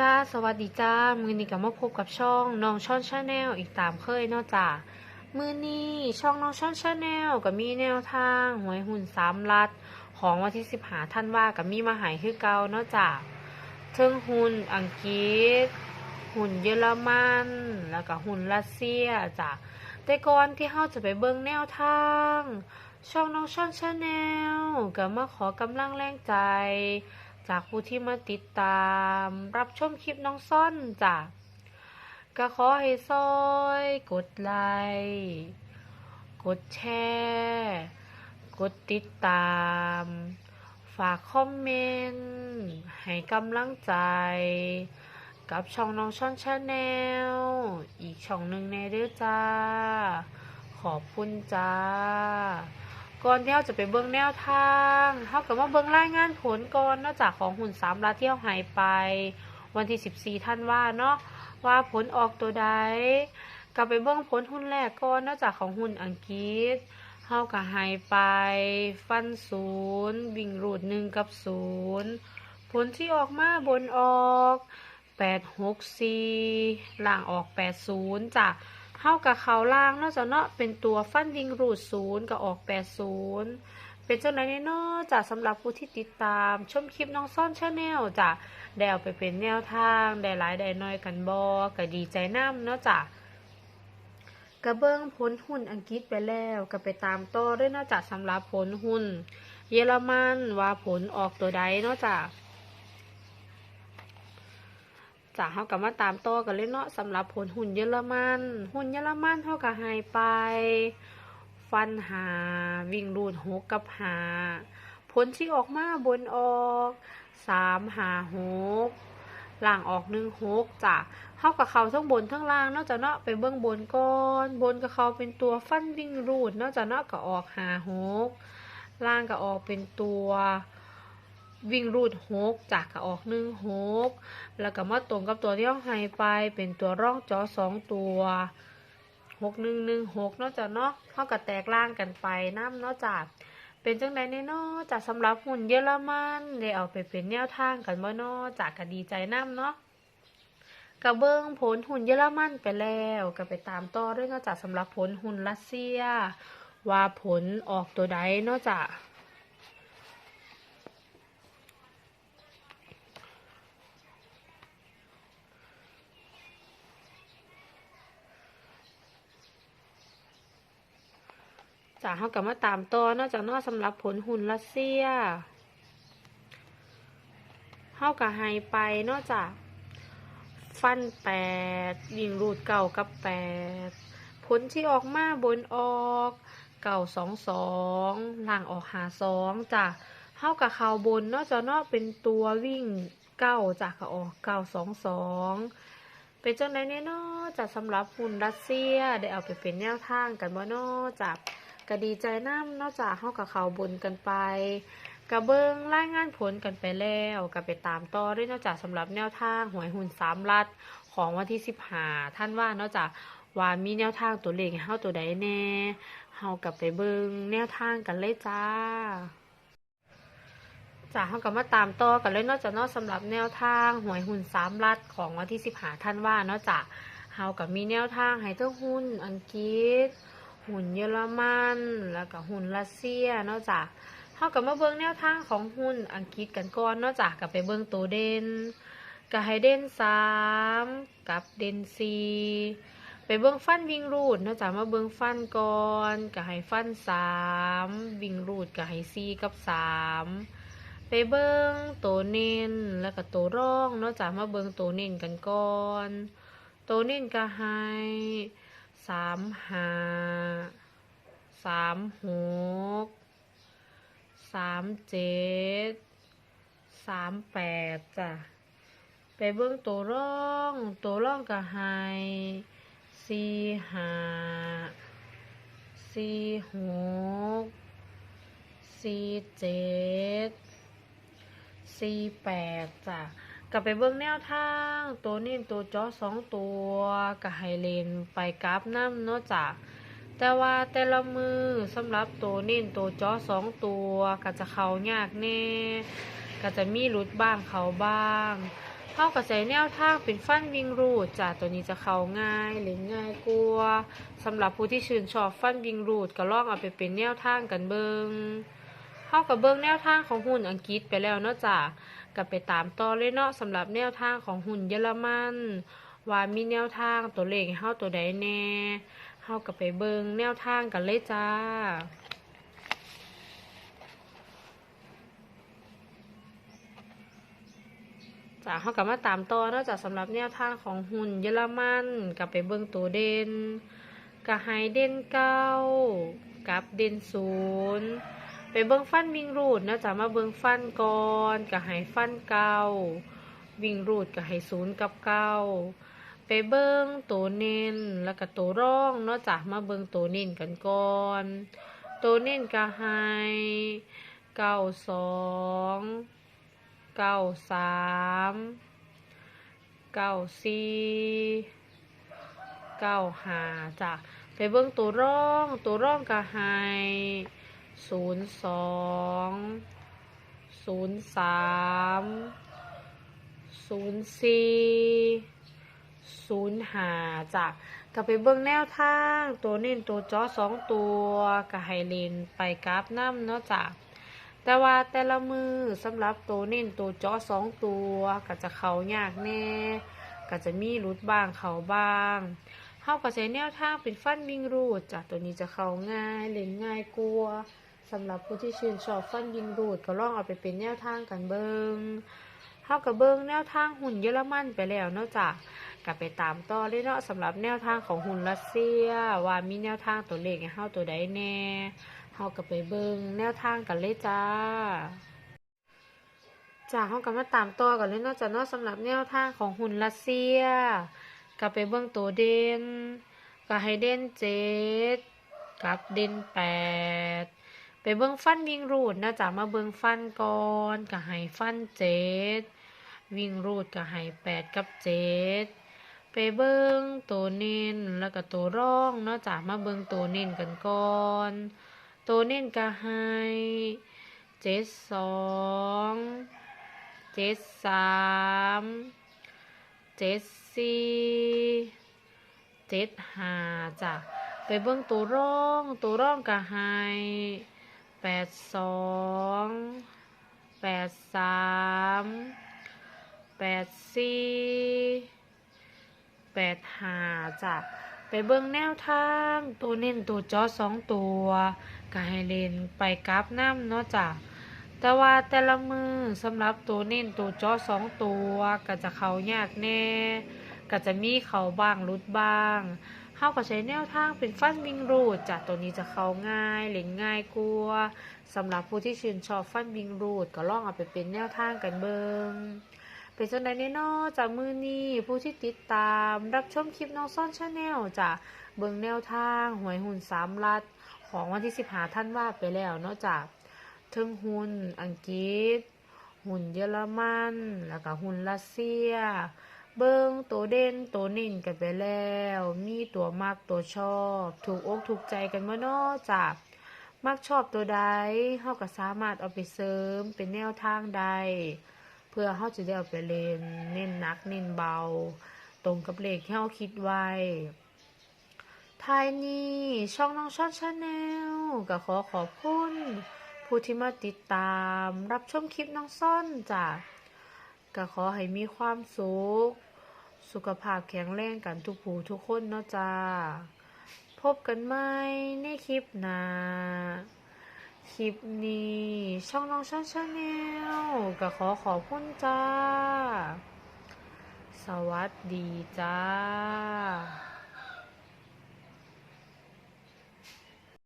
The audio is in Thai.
จ้า สวัสดีจ้า มือนี้ก็มาพบกับช่องน้องช่อนชาแนลอีกตามเคยเนาะจ้า มือนี้ช่องน้องช่อนชาแนลก็มีแนวทางหวยหุ่นสามลัด ของวันที่สิบหาท่านว่ากับมีมาหายคือเก่าเนาะจ้าเทิงหุ่นอังกฤษ หุ่นเยอรมัน แล้วก็หุ่นรัสเซียจ้ะแต่ก่อนที่เฮาจะไปเบิ่งแนวทาง ช่องน้องช่อนชาแนลก็มาขอกำลังแรงใจ จากผู้ที่มาติดตามรับชมคลิปน้องซ่อนจ้ะก็ขอให้ซอย กดไลค์กดแชร์ กดติดตาม ฝากคอมเมนต์ให้กำลังใจ กับช่องน้องช่อนชาแนลอีกช่องหนึ่งในเด้อจ้า ขอบคุณจ้า ก่อนที่เราจะไปเบิ่งแนวทางเท่ากับว่าเบิ่งรายงานผลก่อนเนอกจากของหุ่นสามลาเที่เราหายไป วันที่ 14 ท่านว่าเนาะว่าผลออกตัวใดกลับไปเบิ่งผลหุ้นแรกก่อนเนอกจากของหุ้นอังกฤษเท่ากับหายไป ฟันศูนย์วิ่งรูดหนึ่งกับศูนย์ผลที่ออกมาบนออกแปดหกสี่ล่างออกแปดศูนย์จ้ะ เท่ากับเขาล่างเนาะจ้ะเนาะเป็นตัวฟันดิงรูดศูนย์กับออกแปดศูนย์เป็นเจ้าไหนเนาะจ้ะสำหรับผู้ที่ติดตาม ชมคลิปน้องซ่อนชาแนลจ้ะได้เอาไปเป็นแนวทางได้หลายได้น้อยกันบอก็ดีใจน้ำเนาะจ้ะกระเบื้องผลหุ้นอังกฤษไปแล้วก็ไปตามต่อด้วยเนาะจ้ะสำหรับผลหุ้น เยอรมันว่าผลออกตัวใดเนาะจ้ะ จ้ะเฮาก็มาตามต่อกันเลยเนาะสำหรับผลหุ่นเยอรมันหุ่นเยอรมันเฮาก็ให้ไป ฟันหา วิ่งรูดหกกับหา ผลที่ออกมาบนออกสามหาหกล่างออกหนึ่งหกจ้ะเฮากับเขาทั้งบนทั้งล่างนอกจากเนาะไปเบื้องบนก่อนบนกับเขาเป็นตัวฟันวิ่งรูดนอกจากเนาะก็ออกหาหกล่างก็ออกเป็นตัว วิ่งรูดหกจากก็ออกหนึ่งหกแล้วก็มาตรงกับตัวที่ต้องให้ไปเป็นตัวร่องจอสองตัวหกหนึ่งหนึ่งหกนอกจากเนาะเท่ากับแตกล่างกันไปน้ำเนอกจากเป็นจังใดในเนอจากสำหรับหุ่นเยอรมันได้เอาไปเป็นแนวทางกันบ่เนอจากก็ดีใจน้ำเนาะกระเบื้องผลหุ่นเยอรมันไปแล้วก็ไปตามต่อด้วยนอกจากสำหรับผลหุ่นรัสเซีย ว่าผลออกตัวใดนอกจาก จากเขากลับมาตามต่อนอกจากนอกสำหรับผลหุ่นรัสเซียเขากับไฮไปนอกจากฟันแปดยิงรูดเก่ากับแปดผลที่ออกมาบนออกเก่าสองสองล่างออกหาสองจ้ะเข้ากับเขาบนนอกจากนอกเป็นตัววิ่งเก้าจากก็ออกเก้าสองสองเป็นจังไดเนี่ยเนาะจากสำหรับหุ่นรัสเซียได้เอาไปเป็นแนวทางกันบ่เนาะจาก ก็ดีใจน้ำนอกจากเฮากับเขาบนกันไปกระเบิงรายงานผลกันไปแล้วก็ไปตามต่อด้วยนอกจากสำหรับแนวทางหวยหุ่นสามลัดของวันที่สิบหาท่านว่านอกจากว่ามีแนวทางตัวเลขให้เฮาตัวใดแน่เฮากลับไปเบิงแนวทางกันเลยจ้าจ้าเฮากับมาตามต่อกันเลยนอกจากนอกสำหรับแนวทางหวยหุ่นสามลัดของวันที่สิบหาท่านว่านอกจากเฮากับมีแนวทางให้ทั้งหุ้นอังกฤษ หุ่นเยอรมันแล้วก็หุ่นรัสเซียเนอกจากเท่ากับมาเบิ้งแนวทางของหุ่นอังกฤษกันก่อนเนอกจากกับไปเบิ้งตัวเด่นกับให้เด่นสามกับเด่นสี่ไปเบิ้งฟันวิ่งรูดนอกจากมาเบิ้งฟันก่อนกับให้ฟันสามวิ่งรูดกับให้สี่กับสามไปเบิ้งตัวเน้นแล้วก็ตัวร่องเนอกจากมาเบิ้งตัวเน้นกันก่อนตัวเน้นก็ให้ สามห้าสามหกสามเจ็ดสามแปดจ้ะ ไปเบื้องตัวร่อง ตัวร่องก็ให้สี่ห้าสี่หกสี่เจ็ดสี่แปดจ้ะ ก็ไปเบิ่งแนวทาง ตัวนี้ตัวจอสองตัวก็ให้เลนไปกราฟน้ำเนาะจ้ะแต่ว่าแต่ละมือสำหรับตัวนี้ตัวจอสองตัวก็จะเขายากแน่ก็จะมีหลุดบ้างเขาบ้างเท่าเข้ากับใจแนวทางเป็นฟันวิงรูดจ้ะตัวนี้จะเข้าง่ายหรือง่ายกลัวสำหรับผู้ที่ชื่นชอบฟันวิงรูดก็ลองเอาไปเป็นแนวทางกันเบิง เข้ากับเบิงแนวทางของหุ้นอังกฤษไปแล้วเนาะจ้ะก็ไปตามต่อเลยเนาะสำหรับแนวทางของหุ้นเยอรมันว่ามีแนวทางตัวเลขให้าตัวใดแน่เฮาก็ไปเบิงแนวทางกันเลยจ้าจ้ะเขากลับมาตามต่อเนอกจากสำหรับแนวทางของหุ่นเยอรมันกลับไปเบิ่งตัวเด่นกะไฮเด่นเก้ากับเด่นศูนย์ ไปเบิ่งฟันวิ่งรูดเนอกจากมาเบิ่งฟันก่อนกะไฮฟันเก้าวิ่งรูดกะไฮศูนย์กับเก้าไปเบิ่งตัวเน้นแล้วก็ตัวร่องเนอกจากมาเบิ่งตัวเน้นกันก่อนตัวเน้นกะไฮเก้าสองเก้าสามเก้าสี่เก้าห้าจ้ะไปเบิ่งตัวร่องตัวร่องก็ให้ ศูนย์สองศูนย์สามศูนย์สี่ศูนย์ห้าจ้ะก็ไปเบิ่งแนวทางตัวเน้นตัวจอสองตัวก็ให้เลนไปกราฟน้ำเนาะจ้ะแต่ว่าแต่ละมือสำหรับตัวเน้นตัวจาะสองตัวก็จะเขายากแน่ก็จะมีรุดบ้างเขาบ้างเฮาก็ใช้แนวทางเป็นฟันวิ่งรูดจ้ะตัวนี้จะเขาง่ายเล่นง่ายกลัว สำหรับผู้ที่ชื่นชอบฟันวิ่งรูดก็ลองเอาไปเป็นแนวทางกันเบิงเฮากับเบิงแนวทางหุ่นเยอรมันไปแล้วเนาะจ้ะก็ไปตามต่อเลยเนาะสำหรับแนวทางของหุ่นรัสเซีย ว่ามีแนวทางตัวเลขให้เฮาตัวใดแน่เฮาก็ไปเบิงแนวทางกันเลยจ้าจ้าเฮาก็มาตามต่อกันเลยเนาะจ้ะเนาะสำหรับแนวทางของหุ่นรัสเซียก็ไปเบิงตัวเด่นก็ให้เด่นเจ็ดกับเด่นแปด ไปเบิ่งฟันวิ่งรูดนะจ้ะมาเบิ่งฟันก่อนก็ให้ฟันเจ็ดวิ่งรูดก็ให้แปดกับเจ็ดไปเบิ่งตัวเน้นแล้วก็ตัวร่องเนาะจ้ะมาเบิ่งตัวเน้นกันก่อน ตัวเน้นก็ให้เจ็ดสองเจ็ดสามเจ็ดสี่เจ็ดห้าจ้ะไปเบิ่งตัวร่องตัวร่องก็ให้ แปดสองแปดสามแปดสี่แปดห้าจ้ะไปเบิ่งแนวทางตัวเน้นตัวจอสองตัวก็ให้เล่นไปกราฟน้ำเนาะจ้ะแต่ว่าแต่ละมือสำหรับตัวเน้นตัวจอสองตัวก็จะเขายากแน่ ก็จะมีเขาบ้างรุดบ้าง เฮาก็ใช้แนวทางเป็นฟันวิ่งรูดจ้ะตัวนี้จะเข้าง่ายเล่นง่ายกลัวสำหรับผู้ที่ชื่นชอบฟันวิ่งรูดก็ลองเอาไปเป็นแนวทางกันเบิงเป็นจังไดแน่นอจากมือนี้ผู้ที่ติดตามรับชมคลิปน้องซ่อนชาแนลจะเบิ่งแนวทางหวยหุ่นสามลัด ของวันที่สิบหาท่านว่าไปแล้วเนอกจากเทึงหุ่นอังกฤษ หุ่นเยอรมัน แล้วก็หุ่นรัสเซีย เบิ่งตัวเด่นตัวนิ่นกันไปแล้ว มีตัวมักตัวชอบ ถูกอกถูกใจกันมื่อนอจากมักชอบตัวใดเฮาก็สามารถเอาไปเสริมเป็นแนวทางใด เพื่อเฮาจะได้เอาไปเล่นเน้นนักเน้นเบา ตรงกับเลขที่เฮาคิดไว้ท้ายนี้ช่องน้องชอนชาแนลก็ขอขอบคุณผู้ที่มาติดตามรับชมคลิปน้องซ่อนจ้ะก็ ขอให้มีความสุข สุขภาพแข็งแรงกันทุกผู้ทุกคนเนาะจ้า พบกันใหม่ในคลิปหน้าคลิปนี้ช่องน้องช่องชาแนลก็ขอขอบคุณจ้า สวัสดีจ้า